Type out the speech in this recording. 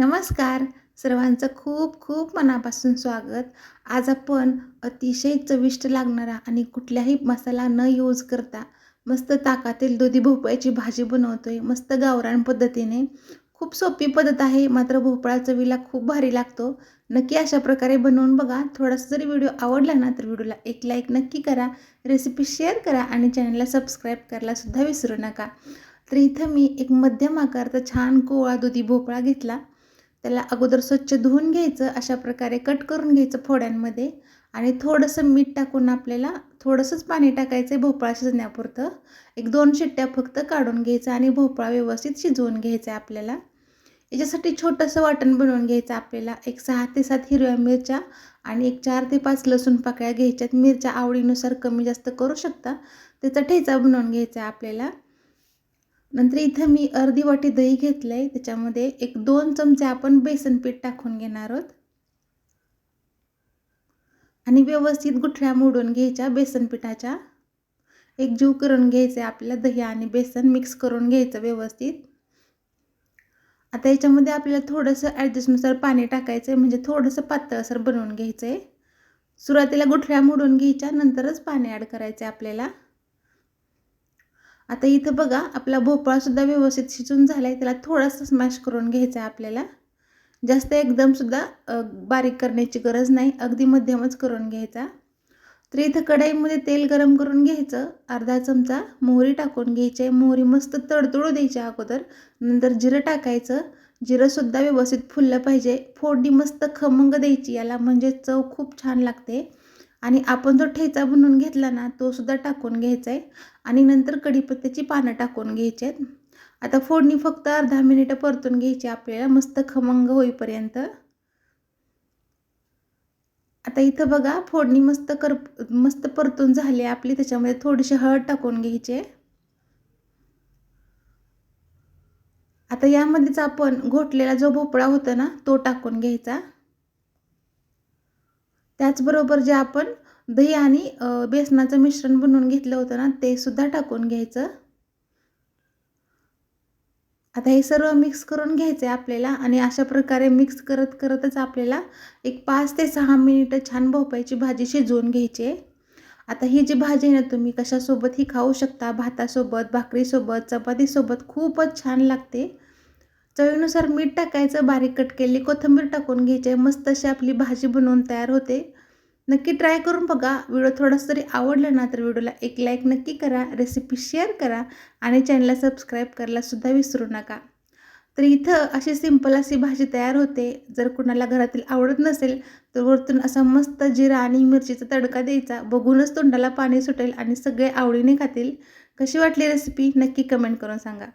नमस्कार. सर्वांचं खूप खूप मनापासून स्वागत. आज आपण अतिशय चविष्ट लागणारा आणि कुठल्याही मसाला न यूज करता मस्त ताकातील दुधी भोपळ्याची भाजी बनवतोय. मस्त गावरान पद्धतीने. खूप सोपी पद्धत आहे मात्र भोपळा चवीला खूप भारी लागतो. नक्की अशा प्रकारे बनवून बघा. थोडासा जरी व्हिडिओ आवडला ना तर व्हिडिओला एक लाईक नक्की करा. रेसिपी शेअर करा आणि चॅनलला सबस्क्राईब करायलासुद्धा विसरू नका. तर इथं मी एक मध्यम आकारचा छान कोवळा दुधी भोपळा घेतला. त्याला अगोदर स्वच्छ धुवून घ्यायचं अशा प्रकारे कट करून घ्यायचं फोड्यांमध्ये आणि थोडंसं मीठ टाकून आपल्याला थोडंसंच पाणी टाकायचं आहे भोपळा शिजण्यापुरतं. एक दोन शिट्ट्या फक्त काढून घ्यायचं आणि भोपळा व्यवस्थित शिजवून घ्यायचा आहे आपल्याला. याच्यासाठी छोटंसं वाटण बनवून घ्यायचं आपल्याला. एक सहा ते सात हिरव्या मिरच्या आणि एक चार ते पाच लसूण पाकळ्या घ्यायच्यात. मिरच्या आवडीनुसार कमी जास्त करू शकता. त्याचा ठेचा बनवून घ्यायचा आहे आपल्याला. नंतर इथं मी अर्धी वाटी दही घेतलं आहे त्याच्यामध्ये एक दोन चमचे आपण बेसन पीठ टाकून घेणार आहोत. आणि व्यवस्थित गुठळ्या मोडून घ्यायच्या बेसन पिठाच्या. एक जीव करून घ्यायचं आहे आपल्याला दही आणि बेसन मिक्स करून घ्यायचं व्यवस्थित. आता याच्यामध्ये आपल्याला थोडंसं ॲडजस्टनुसार पाणी टाकायचं आहे म्हणजे थोडंसं पातळसर बनवून घ्यायचं आहे सुरुवातीला गुठळ्या मोडून घ्यायच्या नंतरच पाणी ॲड करायचं आहे आपल्याला. आता इथं बघा आपला भोपळासुद्धा व्यवस्थित शिजून झाला आहे त्याला थोडासा स्मॅश करून घ्यायचा आहे आपल्याला. जास्त एकदमसुद्धा बारीक करण्याची गरज नाही. अगदी मध्यमच करून घ्यायचा. तर इथं कढईमध्ये तेल गरम करून घ्यायचं. अर्धा चमचा मोहरी टाकून घ्यायची आहे. मोहरी मस्त तडतडू द्यायची अगोदर. नंतर जिरं टाकायचं. जिरंसुद्धा व्यवस्थित फुललं पाहिजे. फोडणी मस्त खमंग द्यायची. याला म्हणजे चव खूप छान लागते. आणि आपण जो ठेचा बनवून घेतला ना तो सुद्धा टाकून घ्यायचा आहे आणि नंतर कढीपत्त्याची पानं टाकून घ्यायची आहेत आता फोडणी फक्त अर्धा मिनिटं परतून घ्यायची आपल्याला मस्त खमंग होईपर्यंत. आता इथं बघा फोडणी मस्त कर मस्त परतून झाली आपली त्याच्यामध्ये थोडीशी हळद टाकून घ्यायची आता यामध्येच आपण घोटलेला जो भोपळा होता ना तो टाकून घ्यायचा. त्याचबरोबर जे आपण दही आणि बेसनाचं मिश्रण बनवून घेतलं होतं ना ते सुद्धा टाकून घ्यायचं. आता हे सर्व मिक्स करून घ्यायचं आहे आपल्याला आणि अशा प्रकारे मिक्स करत करतच आपल्याला एक पाच ते सहा मिनिटं छान भोपायची भाजी शिजवून घ्यायची आहे. आता ही जी भाजी आहे ना तुम्ही कशासोबत ही खाऊ शकता भातासोबत भाकरीसोबत चपातीसोबत खूपच छान लागते. चवीनुसार मीठ टाकायचं बारीक कट केली कोथिंबीर टाकून घ्यायची आहे मस्त अशी आपली भाजी बनवून तयार होते. नक्की ट्राय करून बघा. व्हिडिओ थोडासा तरी आवडला ना तर व्हिडिओला एक लाईक नक्की करा. रेसिपी शेअर करा आणि चॅनलला सबस्क्राईब करायलासुद्धा विसरू नका. तर इथं अशी सिंपल अशी भाजी तयार होते. जर कुणाला घरातील आवडत नसेल तर वरतून असा मस्त जिरा आणि मिरचीचा तडका द्यायचा. बघूनच तोंडाला पाणी सुटेल आणि सगळे आवडीने खातील. कशी वाटली रेसिपी नक्की कमेंट करून सांगा.